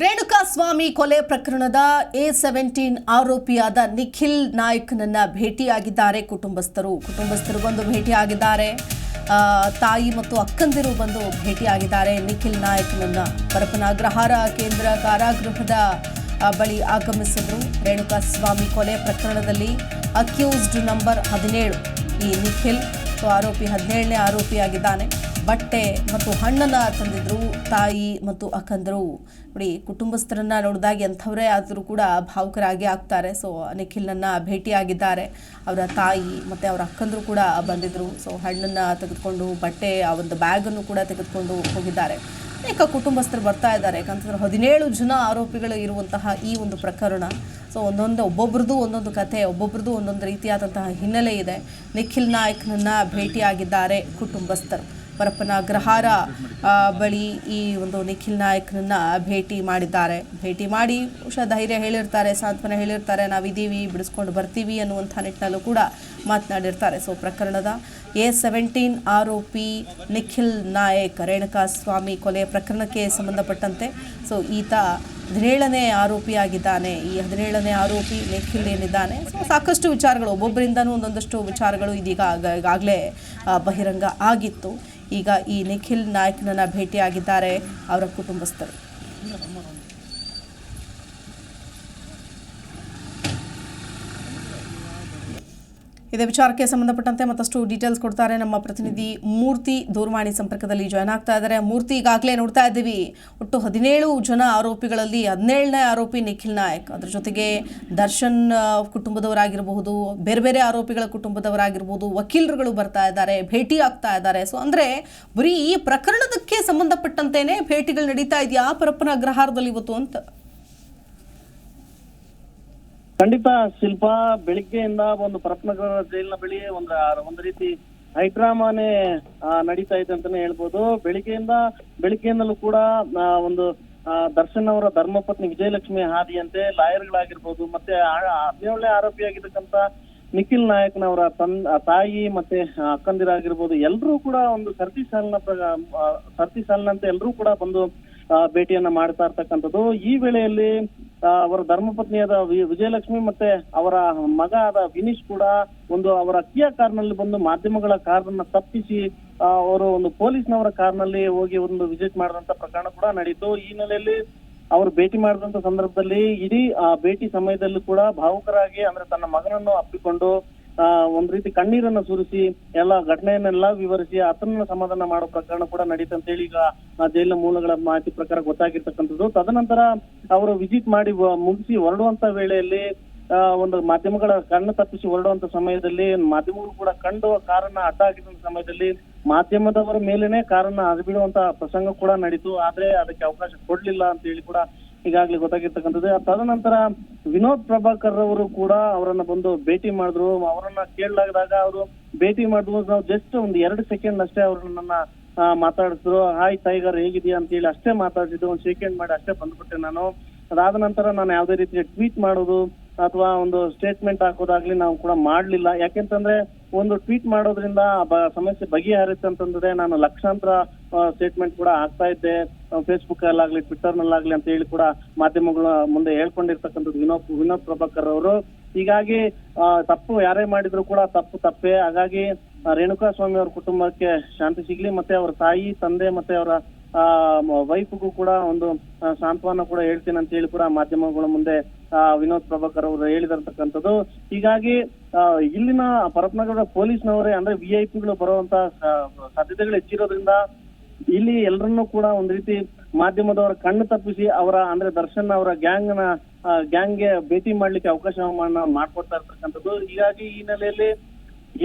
ರೇಣುಕಾ ಸ್ವಾಮಿ ಕೊಲೆ ಪ್ರಕರಣದ A seventeen ಆರೋಪಿಯಾದ ನಿಖಿಲ್ ನಾಯ್ಕ್ನನ್ನ ಭೇಟಿಯಾಗಿದ್ದಾರೆ. ಕುಟುಂಬಸ್ಥರು ಕುಟುಂಬಸ್ಥರು ಬಂದು ಭೇಟಿಯಾಗಿದ್ದಾರೆ. ತಾಯಿ ಮತ್ತು ಅಕ್ಕಂದಿರು ಬಂದು ಭೇಟಿಯಾಗಿದ್ದಾರೆ. ನಿಖಿಲ್ ನಾಯ್ಕ್ನನ್ನ ಪರಪನ ಅಗ್ರಹಾರ ಕೇಂದ್ರ ಕಾರಾಗೃಹದ ಬಳಿ ಆಗಮಿಸಿದ್ರು. ರೇಣುಕಾ ಸ್ವಾಮಿ ಕೊಲೆ ಪ್ರಕರಣದಲ್ಲಿ ಅಕ್ಯೂಸ್ಡ್ ನಂಬರ್ ಹದಿನೇಳು ಈ ನಿಖಿಲ್ ಸೊ ಆರೋಪಿ ಹದಿನೇಳನೇ ಆರೋಪಿಯಾಗಿದ್ದಾನೆ. ಬಟ್ಟೆ ಮತ್ತು ಹಣ್ಣನ್ನು ತಂದಿದ್ರು, ತಾಯಿ ಮತ್ತು ಅಕ್ಕಂದರು. ನೋಡಿ, ಕುಟುಂಬಸ್ಥರನ್ನ ನೋಡಿದಾಗ ಎಂಥವರೇ ಆದರೂ ಕೂಡ ಭಾವುಕರಾಗಿ ಆಗ್ತಾರೆ. ಸೊ ನಿಖಿಲ್ನನ್ನ ಭೇಟಿಯಾಗಿದ್ದಾರೆ. ಅವರ ತಾಯಿ ಮತ್ತು ಅವರ ಅಕ್ಕಂದರು ಕೂಡ ಬಂದಿದ್ರು. ಸೊ ಹಣ್ಣನ್ನು ತೆಗೆದುಕೊಂಡು ಬಟ್ಟೆ, ಆ ಒಂದು ಬ್ಯಾಗನ್ನು ಕೂಡ ತೆಗೆದುಕೊಂಡು ಹೋಗಿದ್ದಾರೆ. ಅನೇಕ ಕುಟುಂಬಸ್ಥರು ಬರ್ತಾ ಇದ್ದಾರೆ. ಯಾಕಂತಂದ್ರೆ ಹದಿನೇಳು ಜನ ಆರೋಪಿಗಳು ಇರುವಂತಹ ಈ ಒಂದು ಪ್ರಕರಣ. ಸೊ ಒಂದೊಂದು, ಒಬ್ಬೊಬ್ರದ್ದು ಒಂದೊಂದು ಕಥೆ ಒಬ್ಬೊಬ್ರದ್ದು ಒಂದೊಂದು ರೀತಿಯಾದಂತಹ ಹಿನ್ನೆಲೆ ಇದೆ. ನಿಖಿಲ್ ನಾಯಕ್ನನ್ನು ಭೇಟಿಯಾಗಿದ್ದಾರೆ ಕುಟುಂಬಸ್ಥರು. ಪರಪ್ಪನ ಅಗ್ರಹಾರ ಬಳಿ ಈ ಒಂದು ನಿಖಿಲ್ ನಾಯಕ್ನನ್ನ ಭೇಟಿ ಮಾಡಿದ್ದಾರೆ. ಭೇಟಿ ಮಾಡಿ ಬಹುಶಃ ಧೈರ್ಯ ಹೇಳಿರ್ತಾರೆ, ಸಾಂತ್ವನ ಹೇಳಿರ್ತಾರೆ ನಾವಿದ್ದೀವಿ ಬಿಡಿಸ್ಕೊಂಡು ಬರ್ತೀವಿ ಅನ್ನುವಂಥ ನಿಟ್ಟಿನಲ್ಲೂ ಕೂಡ ಮಾತನಾಡಿರ್ತಾರೆ. ಸೊ ಪ್ರಕರಣದ ಎ ಸೆವೆಂಟೀನ್ ಆರೋಪಿ ನಿಖಿಲ್ ನಾಯಕ್ ರೇಣುಕಾ ಸ್ವಾಮಿ ಕೊಲೆ ಪ್ರಕರಣಕ್ಕೆ ಸಂಬಂಧಪಟ್ಟಂತೆ. ಸೊ ಈತ ಹದಿನೇಳನೇ ಆರೋಪಿಯಾಗಿದ್ದಾನೆ ಈ ಹದಿನೇಳನೇ ಆರೋಪಿ ನಿಖಿಲ್ ಏನಿದ್ದಾನೆ ಸಾಕಷ್ಟು ವಿಚಾರಗಳು, ಒಬ್ಬೊಬ್ಬರಿಂದನೂ ಒಂದೊಂದಷ್ಟು ವಿಚಾರಗಳು ಇದೀಗ ಈಗಾಗಲೇ ಬಹಿರಂಗ ಆಗಿತ್ತು. ಈಗ ಈ ನಿಖಿಲ್ ನಾಯಕನನ್ನು ಭೇಟಿಯಾಗಿದ್ದಾರೆ ಅವರ ಕುಟುಂಬಸ್ಥರು. ಇದೇ ವಿಚಾರಕ್ಕೆ ಸಂಬಂಧಪಟ್ಟಂತೆ ಮತ್ತಷ್ಟು ಡೀಟೇಲ್ಸ್ ಕೊಡ್ತಾರೆ ನಮ್ಮ ಪ್ರತಿನಿಧಿ ಮೂರ್ತಿ ದೂರವಾಣಿ ಸಂಪರ್ಕದಲ್ಲಿ ಜಾಯ್ನ್ ಆಗ್ತಾ ಇದ್ದಾರೆ. ಮೂರ್ತಿ, ಈಗಾಗಲೇ ನೋಡ್ತಾ ಇದ್ದೀವಿ. ಒಟ್ಟು ಹದಿನೇಳು ಜನ ಆರೋಪಿಗಳಲ್ಲಿ ಹದಿನೇಳನೇ ಆರೋಪಿ ನಿಖಿಲ್ ನಾಯಕ್. ಅದ್ರ ಜೊತೆಗೆ ದರ್ಶನ್ ಕುಟುಂಬದವರಾಗಿರಬಹುದು, ಬೇರೆ ಬೇರೆ ಆರೋಪಿಗಳ ಕುಟುಂಬದವರಾಗಿರ್ಬೋದು ವಕೀಲರುಗಳು ಬರ್ತಾ ಇದ್ದಾರೆ, ಭೇಟಿ ಆಗ್ತಾ ಇದ್ದಾರೆ. ಸೊ ಅಂದರೆ ಬರೀ ಈ ಪ್ರಕರಣದಕ್ಕೆ ಸಂಬಂಧಪಟ್ಟಂತೆಯೇ ಭೇಟಿಗಳು ನಡೀತಾ ಇದೆಯಾ? ಪರಪ್ಪನ ಅಗ್ರಹಾರದಲ್ಲಿ ಇವತ್ತು ಅಂತ. ಖಂಡಿತ ಶಿಲ್ಪ, ಬೆಳಿಗ್ಗೆಯಿಂದ ಒಂದು ಪರಪ್ನಗರ ಜೈಲಿನ ಬಳಿ ಒಂದು ಒಂದು ರೀತಿ ಹೈಡ್ರಾಮಾನೆ ನಡೀತಾ ಇದೆ ಅಂತಾನೆ ಹೇಳ್ಬೋದು. ಬೆಳಿಗ್ಗೆಯಿಂದ, ಬೆಳಿಗ್ಗೆಯಿಂದಲೂ ಕೂಡ ಒಂದು ದರ್ಶನ್ ಅವರ ಧರ್ಮಪತ್ನಿ ವಿಜಯಲಕ್ಷ್ಮಿ ಹಾದಿಯಂತೆ ಲಾಯರ್ಗಳಾಗಿರ್ಬೋದು, ಮತ್ತೆ ಹದಿನೇಳನೇ ಆರೋಪಿಯಾಗಿರ್ತಕ್ಕಂತ ನಿಖಿಲ್ ನಾಯಕ್ನವರ ತನ್ ತಾಯಿ ಮತ್ತೆ ಅಕ್ಕಂದಿರಾಗಿರ್ಬೋದು ಎಲ್ಲರೂ ಕೂಡ ಒಂದು ಸರ್ತಿ ಸಾಲಿನ ಸರ್ತಿ ಸಾಲಿನಂತೆ ಎಲ್ಲರೂ ಕೂಡ ಬಂದು ಭೇಟಿಯನ್ನ ಮಾಡ್ತಾ ಇರ್ತಕ್ಕಂಥದ್ದು. ಈ ವೇಳೆಯಲ್ಲಿ ಅವರ ಧರ್ಮಪತ್ನಿಯಾದ ವಿಜಯಲಕ್ಷ್ಮಿ ಮತ್ತೆ ಅವರ ಮಗ ಆದ ವಿನೀಶ್ ಕೂಡ ಒಂದು ಅವರ ಕಿಯಾ ಕಾರ್ನಲ್ಲಿ ಬಂದು ಮಾಧ್ಯಮಗಳ ಕಾರನ್ನ ತಪ್ಪಿಸಿ ಅವರು ಒಂದು ಪೊಲೀಸ್ನವರ ಕಾರ್ನಲ್ಲಿ ಹೋಗಿ ಒಂದು ವಿಸಿಟ್ ಮಾಡಿದಂತ ಪ್ರಕರಣ ಕೂಡ ನಡೀತು. ಈ ಹಿನ್ನೆಲೆಯಲ್ಲಿ ಅವರು ಭೇಟಿ ಮಾಡಿದಂತ ಸಂದರ್ಭದಲ್ಲಿ ಇಡೀ, ಆ, ಭೇಟಿ ಸಮಯದಲ್ಲೂ ಕೂಡ ಭಾವುಕರಾಗಿ, ಅಂದ್ರೆ ತನ್ನ ಮಗನನ್ನು ಅಪ್ಪಿಕೊಂಡು ಒಂದ್ ರೀತಿ ಕಣ್ಣೀರನ್ನ ಸುರಿಸಿ, ಎಲ್ಲ ಘಟನೆಯನ್ನೆಲ್ಲ ವಿವರಿಸಿ, ಆತನನ್ನ ಸಮಾಧಾನ ಮಾಡೋ ಪ್ರಕರಣ ಕೂಡ ನಡೀತು ಅಂತ ಹೇಳಿ ಈಗ ಜೈಲಿನ ಮೂಲಗಳ ಮಾಹಿತಿ ಪ್ರಕಾರ ಗೊತ್ತಾಗಿರ್ತಕ್ಕಂಥದ್ದು. ತದನಂತರ ಅವರು ವಿಸಿಟ್ ಮಾಡಿ ಮುಗಿಸಿ ಹೊರಡುವಂತ ವೇಳೆಯಲ್ಲಿ ಒಂದು ಮಾಧ್ಯಮಗಳ ಕಣ್ಣು ತಪ್ಪಿಸಿ ಹೊರಡುವಂತ ಸಮಯದಲ್ಲಿ, ಮಾಧ್ಯಮಗಳು ಕೂಡ ಕಂಡು ಕಾರನ್ನ ಅಡ್ಡ ಹಾಕಿದಂತ ಸಮಯದಲ್ಲಿ ಮಾಧ್ಯಮದವರ ಮೇಲೇನೆ ಕಾರನ್ನ ಅದ್ಬಿಡುವಂತ ಪ್ರಸಂಗ ಕೂಡ ನಡೀತು. ಆದ್ರೆ ಅದಕ್ಕೆ ಅವಕಾಶ ಕೊಡ್ಲಿಲ್ಲ ಅಂತ ಹೇಳಿ ಕೂಡ ಈಗಾಗಲೇ ಗೊತ್ತಾಗಿರ್ತಕ್ಕಂಥದ್ದು. ತದನಂತರ ವಿನೋದ್ ಪ್ರಭಾಕರ್ ಅವರು ಕೂಡ ಅವರನ್ನ ಬಂದು ಭೇಟಿ ಮಾಡಿದ್ರು. ಅವರನ್ನ ಕೇಳಲಾಗದಾಗ ಅವರು ಭೇಟಿ ಮಾಡಿದ್ರು. ನಾವು ಜಸ್ಟ್ ಒಂದು ಎರಡು ಸೆಕೆಂಡ್ ಅಷ್ಟೇ ಅವ್ರನ್ನ ನನ್ನ ಮಾತಾಡಿಸಿದ್ರು. ಹಾಯ್ ಟೈಗರ್ ಹೇಗಿದೆಯಾ ಅಂತ ಹೇಳಿ ಅಷ್ಟೇ ಮಾತಾಡಿಸಿದ್ದು. ಒಂದು ಸೆಕೆಂಡ್ ಮಾಡಿ ಅಷ್ಟೇ ಬಂದ್ಬಿಟ್ಟೆ ನಾನು. ಅದಾದ ನಂತರ ನಾನು ಯಾವುದೇ ರೀತಿಯ ಟ್ವೀಟ್ ಮಾಡೋದು ಅಥವಾ ಒಂದು ಸ್ಟೇಟ್ಮೆಂಟ್ ಹಾಕೋದಾಗ್ಲಿ ನಾವು ಕೂಡ ಮಾಡ್ಲಿಲ್ಲ. ಯಾಕೆಂತಂದ್ರೆ ಒಂದು ಟ್ವೀಟ್ ಮಾಡೋದ್ರಿಂದ ಸಮಸ್ಯೆ ಬಗೆಹರಿಯುತ್ತೆ ಅಂತಂದ್ರೆ ನಾನು ಲಕ್ಷಾಂತರ ಸ್ಟೇಟ್ಮೆಂಟ್ ಕೂಡ ಆಗ್ತಾ ಇದ್ದೆ. ಫೇಸ್ಬುಕ್ ಅಲ್ಲಾಗ್ಲಿ ಟ್ವಿಟರ್ ನಲ್ಲಾಗ್ಲಿ ಅಂತ ಹೇಳಿ ಕೂಡ ಮಾಧ್ಯಮಗಳ ಮುಂದೆ ಹೇಳ್ಕೊಂಡಿರ್ತಕ್ಕಂಥದ್ದು ವಿನೋದ್ ವಿನೋದ್ ಪ್ರಭಾಕರ್ ಅವರು. ಹೀಗಾಗಿ ತಪ್ಪು ಯಾರೇ ಮಾಡಿದ್ರು ಕೂಡ ತಪ್ಪು ತಪ್ಪೇ. ಹಾಗಾಗಿ ರೇಣುಕಾ ಸ್ವಾಮಿ ಅವರ ಕುಟುಂಬಕ್ಕೆ ಶಾಂತಿ ಸಿಗ್ಲಿ, ಮತ್ತೆ ಅವರ ತಾಯಿ, ತಂದೆ, ಮತ್ತೆ ಅವರ ವೈಫ್ಗೂ ಕೂಡ ಒಂದು ಸಾಂತ್ವನ ಕೂಡ ಹೇಳ್ತೀನಿ ಅಂತ ಹೇಳಿ ಕೂಡ ಮಾಧ್ಯಮಗಳ ಮುಂದೆ ವಿನೋದ್ ಪ್ರಭಾಕರ್ ಅವರು ಹೇಳಿದಿರ್ತಕ್ಕಂಥದ್ದು ಹೀಗಾಗಿ ಇಲ್ಲಿನ ಪರಪನಗರದ ಪೊಲೀಸ್ನವರೇ, ಅಂದ್ರೆ ವಿ ಐ ಪಿಗಳು ಬರುವಂತ ಸಾಧ್ಯತೆಗಳು ಹೆಚ್ಚಿರೋದ್ರಿಂದ ಇಲ್ಲಿ ಎಲ್ಲರನ್ನೂ ಕೂಡ ಒಂದ್ ರೀತಿ ಮಾಧ್ಯಮದವರ ಕಣ್ಣು ತಪ್ಪಿಸಿ ಅವರ, ಅಂದ್ರೆ ದರ್ಶನ್ ಅವರ ಗ್ಯಾಂಗ್ನ ಗ್ಯಾಂಗ್ಗೆ ಭೇಟಿ ಮಾಡ್ಲಿಕ್ಕೆ ಅವಕಾಶ ಮಾಡ್ಕೊಡ್ತಾ ಇರ್ತಕ್ಕಂಥದ್ದು. ಹೀಗಾಗಿ ಈ ನೆಲೆಯಲ್ಲಿ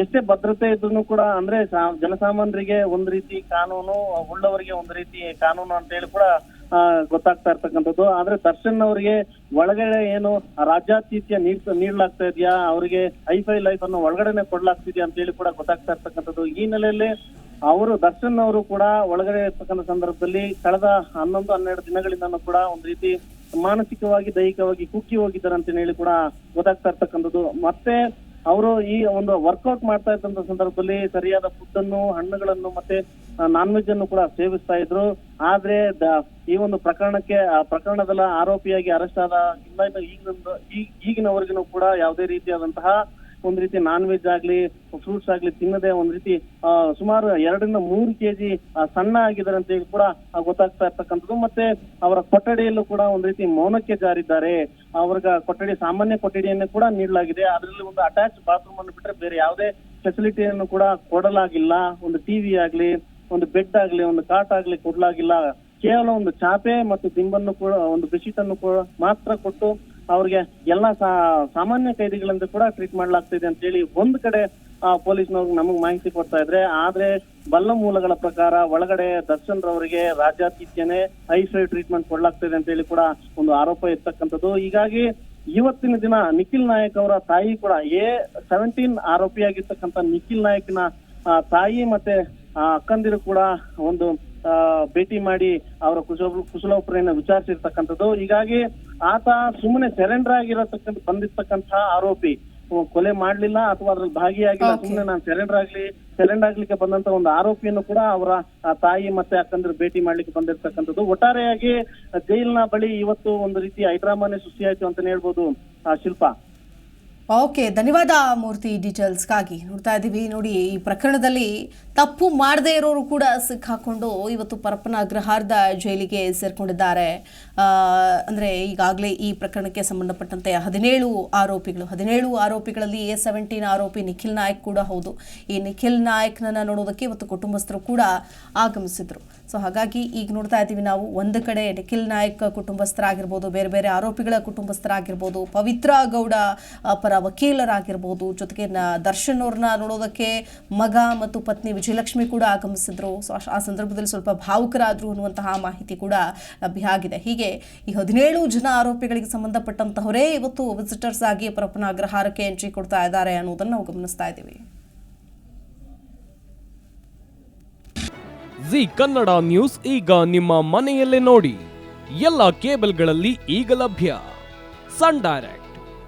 ಎಷ್ಟೇ ಭದ್ರತೆ ಇದ್ರು ಕೂಡ, ಅಂದ್ರೆ ಜನಸಾಮಾನ್ಯರಿಗೆ ಒಂದ್ ರೀತಿ ಕಾನೂನು, ಉಳ್ಳವರಿಗೆ ಒಂದ್ ರೀತಿ ಕಾನೂನು ಅಂತ ಹೇಳಿ ಕೂಡ ಗೊತ್ತಾಗ್ತಾ ಇರ್ತಕ್ಕಂಥದ್ದು. ಆದ್ರೆ ದರ್ಶನ್ ಅವರಿಗೆ ಒಳಗಡೆ ಏನು ರಾಜ್ಯಾತೀತ್ಯ ನೀಡ್ ನೀಡಲಾಗ್ತಾ ಇದೆಯಾ? ಅವರಿಗೆ ಹೈಫೈ ಲೈಫ್ ಅನ್ನು ಒಳಗಡೆನೆ ಕೊಡ್ಲಾಗ್ತಿದ್ಯಾ ಅಂತ ಹೇಳಿ ಕೂಡ ಗೊತ್ತಾಗ್ತಾ ಇರ್ತಕ್ಕಂಥದ್ದು. ಈ ನೆಲೆಯಲ್ಲಿ ಅವರು, ದರ್ಶನ್ ಅವರು ಕೂಡ ಒಳಗಡೆ ಇರ್ತಕ್ಕಂಥ ಸಂದರ್ಭದಲ್ಲಿ ಕಳೆದ ಹನ್ನೊಂದು, ಹನ್ನೆರಡು ದಿನಗಳಿಂದನೂ ಕೂಡ ಒಂದ್ ರೀತಿ ಮಾನಸಿಕವಾಗಿ, ದೈಹಿಕವಾಗಿ ಕುಕ್ಕಿ ಹೋಗಿದ್ದಾರೆ ಅಂತ ಹೇಳಿ ಕೂಡ ಗೊತ್ತಾಗ್ತಾ ಇರ್ತಕ್ಕಂಥದ್ದು. ಮತ್ತೆ ಅವರು ಈ ಒಂದು ವರ್ಕೌಟ್ ಮಾಡ್ತಾ ಇದ್ದಂತ ಸಂದರ್ಭದಲ್ಲಿ ಸರಿಯಾದ ಫುಡ್ ಅನ್ನು, ಹಣ್ಣುಗಳನ್ನು ಮತ್ತೆ ನಾನ್ ವೆಜ್ ಅನ್ನು ಕೂಡ ಸೇವಿಸ್ತಾ ಇದ್ರು. ಆದ್ರೆ ಈ ಒಂದು ಪ್ರಕರಣಕ್ಕೆ, ಆ ಪ್ರಕರಣದ ಆರೋಪಿಯಾಗಿ ಅರೆಸ್ಟ್ ಆದ ಈಗಿನ ಈಗಿನವರೆಗೂ ಕೂಡ ಯಾವುದೇ ರೀತಿಯಾದಂತಹ ಒಂದ್ ರೀತಿ ನಾನ್ ವೆಜ್ ಆಗ್ಲಿ ಫ್ರೂಟ್ಸ್ ಆಗ್ಲಿ ತಿನ್ನದೆ ಒಂದ್ ರೀತಿ ಸುಮಾರು ಎರಡರಿಂದ ಮೂರು ಕೆಜಿ ಸಣ್ಣ ಆಗಿದ್ದಾರೆ ಅಂತ ಕೂಡ ಗೊತ್ತಾಗ್ತಾ ಇರ್ತಕ್ಕಂಥದ್ದು. ಮತ್ತೆ ಅವರ ಕೊಠಡಿಯಲ್ಲೂ ಕೂಡ ಒಂದ್ ರೀತಿ ಮೌನಕ್ಕೆ ಜಾರಿದ್ದಾರೆ. ಅವ್ರಿಗೆ ಕೊಠಡಿ, ಸಾಮಾನ್ಯ ಕೊಠಡಿಯನ್ನೇ ಕೂಡ ನೀಡಲಾಗಿದೆ. ಅದರಲ್ಲಿ ಒಂದು ಅಟ್ಯಾಚ್ ಬಾತ್ರೂಮ್ ಅನ್ನು ಬಿಟ್ರೆ ಬೇರೆ ಯಾವುದೇ ಫೆಸಿಲಿಟಿಯನ್ನು ಕೂಡ ಕೊಡಲಾಗಿಲ್ಲ. ಒಂದು ಟಿವಿ ಆಗ್ಲಿ ಒಂದು ಬೆಡ್ ಆಗ್ಲಿ ಒಂದು ಕಾಟ್ ಆಗ್ಲಿ ಕೊಡ್ಲಾಗಿಲ್ಲ. ಕೇವಲ ಒಂದು ಚಾಪೆ ಮತ್ತು ದಿಂಬನ್ನು ಕೂಡ ಒಂದು ಬೆಡ್ಶೀಟ್ ಕೂಡ ಮಾತ್ರ ಕೊಟ್ಟು ಅವ್ರಿಗೆ ಎಲ್ಲಾ ಸಾಮಾನ್ಯ ಕೈದಿಗಳಂತೆ ಕೂಡ ಟ್ರೀಟ್ ಮಾಡಲಾಗ್ತಿದೆ ಅಂತ ಹೇಳಿ ಒಂದ್ ಕಡೆ ಆ, ಪೊಲೀಸ್ನವ್ರು ನಮಗ್ ಮಾಹಿತಿ ಕೊಡ್ತಾ ಇದ್ರೆ ಆದ್ರೆ ಬಲ್ಲ ಮೂಲಗಳ ಪ್ರಕಾರ ಒಳಗಡೆ ದರ್ಶನ್ ರವರಿಗೆ ರಾಜ್ಯಾತಿಥ್ಯನೇ ಐಸಿಯು ಟ್ರೀಟ್ಮೆಂಟ್ ಕೊಡ್ಲಾಗ್ತಿದೆ ಅಂತ ಹೇಳಿ ಕೂಡ ಒಂದು ಆರೋಪ ಇರ್ತಕ್ಕಂಥದ್ದು. ಹೀಗಾಗಿ ಇವತ್ತಿನ ದಿನ ನಿಖಿಲ್ ನಾಯಕ್ ಅವರ ತಾಯಿ ಕೂಡ ಎ ಸೆವೆಂಟೀನ್ ಆರೋಪಿಯಾಗಿರ್ತಕ್ಕಂಥ ನಿಖಿಲ್ ನಾಯಕ್ನ ತಾಯಿ ಮತ್ತೆ ಅಕ್ಕಂದಿರು ಕೂಡ ಒಂದು ಆ, ಭೇಟಿ ಮಾಡಿ ಅವರ ಕುಶಲ ಕುಶಲೋಪರಿಯನ್ನ ವಿಚಾರಿಸಿರ್ತಕ್ಕಂಥದ್ದು. ಹೀಗಾಗಿ ಆತ ಸುಮ್ಮನೆ ಸೆರೆಂಡರ್ ಆಗಿರತಕ್ಕಂಥ ಬಂದಿರ್ತಕ್ಕಂತಹ ಆರೋಪಿ ಕೊಲೆ ಮಾಡ್ಲಿಲ್ಲ ಅಥವಾ ಅದ್ರಲ್ಲಿ ಭಾಗಿಯಾಗಿಲ್ಲ. ಸುಮ್ಮನೆ ನಾನು ಸೆರೆಂಡರ್ ಆಗ್ಲಿ ಸೆರೆಂಡರ್ ಆಗ್ಲಿಕ್ಕೆ ಬಂದಂತ ಒಂದು ಆರೋಪಿಯನ್ನು ಕೂಡ ಅವರ ತಾಯಿ ಮತ್ತೆ ಅಕ್ಕಂದ್ರೆ ಭೇಟಿ ಮಾಡ್ಲಿಕ್ಕೆ ಬಂದಿರ್ತಕ್ಕಂಥದ್ದು. ಒಟ್ಟಾರೆಯಾಗಿ ಜೈಲಿನ ಬಳಿ ಇವತ್ತು ಒಂದು ರೀತಿ ಹೈಡ್ರಾಮಾನೇ ಸೃಷ್ಟಿಯಾಯ್ತು ಅಂತಾನೆ ಹೇಳ್ಬೋದು ಆ, ಶಿಲ್ಪ. ಓಕೆ ಧನ್ಯವಾದ ಮೂರ್ತಿ ಡೀಟೇಲ್ಸ್ಗಾಗಿ. ನೋಡ್ತಾ ಇದ್ದೀವಿ ನೋಡಿ ಈ ಪ್ರಕರಣದಲ್ಲಿ ತಪ್ಪು ಮಾಡದೇ ಇರೋರು ಕೂಡ ಸಿಕ್ಕಾಕೊಂಡು ಇವತ್ತು ಪರಪ್ಪನ ಅಗ್ರಹಾರದ ಜೈಲಿಗೆ ಸೇರಿಕೊಂಡಿದ್ದಾರೆ. ಅಂದರೆ ಈಗಾಗಲೇ ಈ ಪ್ರಕರಣಕ್ಕೆ ಸಂಬಂಧಪಟ್ಟಂತೆ ಹದಿನೇಳು ಆರೋಪಿಗಳು ಹದಿನೇಳು ಆರೋಪಿಗಳಲ್ಲಿ ಎ ಸೆವೆಂಟೀನ್ ಆರೋಪಿ ನಿಖಿಲ್ ನಾಯಕ್ ಕೂಡ ಹೌದು. ಈ ನಿಖಿಲ್ ನಾಯಕ್ನನ್ನು ನೋಡೋದಕ್ಕೆ ಇವತ್ತು ಕುಟುಂಬಸ್ಥರು ಕೂಡ ಆಗಮಿಸಿದ್ರು. ಸೊ ಹಾಗಾಗಿ ಈಗ ನೋಡ್ತಾ ಇದ್ದೀವಿ ನಾವು ಒಂದು ಕಡೆ ನಿಖಿಲ್ ನಾಯಕ್ ಕುಟುಂಬಸ್ಥರಾಗಿರ್ಬೋದು ಬೇರೆ ಬೇರೆ ಆರೋಪಿಗಳ ಕುಟುಂಬಸ್ಥರಾಗಿರ್ಬೋದು ಪವಿತ್ರ ಗೌಡ ಆ, ಪರ ವಕೀಲರಾಗಿರ್ಬೋದು. ಜೊತೆಗೆ ದರ್ಶನ್ ಅವ್ರನ್ನ ನೋಡೋದಕ್ಕೆ ಮಗ ಮತ್ತು ಪತ್ನಿ ವಿಜಯಲಕ್ಷ್ಮಿ ಕೂಡ ಆಗಮಿಸಿದ್ರು. ಆ ಸಂದರ್ಭದಲ್ಲಿ ಸ್ವಲ್ಪ ಭಾವುಕರಾದ್ರು ಅನ್ನುವಂತಹ ಮಾಹಿತಿ ಕೂಡ ಲಭ್ಯ ಆಗಿದೆ. ಹೀಗೆ ಈ ಹದಿನೇಳು ಜನ ಆರೋಪಿಗಳಿಗೆ ಸಂಬಂಧಪಟ್ಟಂತಹವರೇ ಇವತ್ತು ವಿಸಿಟರ್ಸ್ ಆಗಿ ಪರಪ್ಪನ ಅಗ್ರಹಾರಕ್ಕೆ ಎಂಟ್ರಿ ಕೊಡ್ತಾ ಇದ್ದಾರೆ ಅನ್ನೋದನ್ನು ನಾವು ಗಮನಿಸ್ತಾ ಇದ್ದೀವಿ. ಜಿ ಕನ್ನಡ ನ್ಯೂಸ್ ಈಗ ನಿಮ್ಮ ಮನೆಯಲ್ಲೇ ನೋಡಿ. ಎಲ್ಲ ಕೇಬಲ್ಗಳಲ್ಲಿ ಈಗ ಲಭ್ಯ. Sun Direct.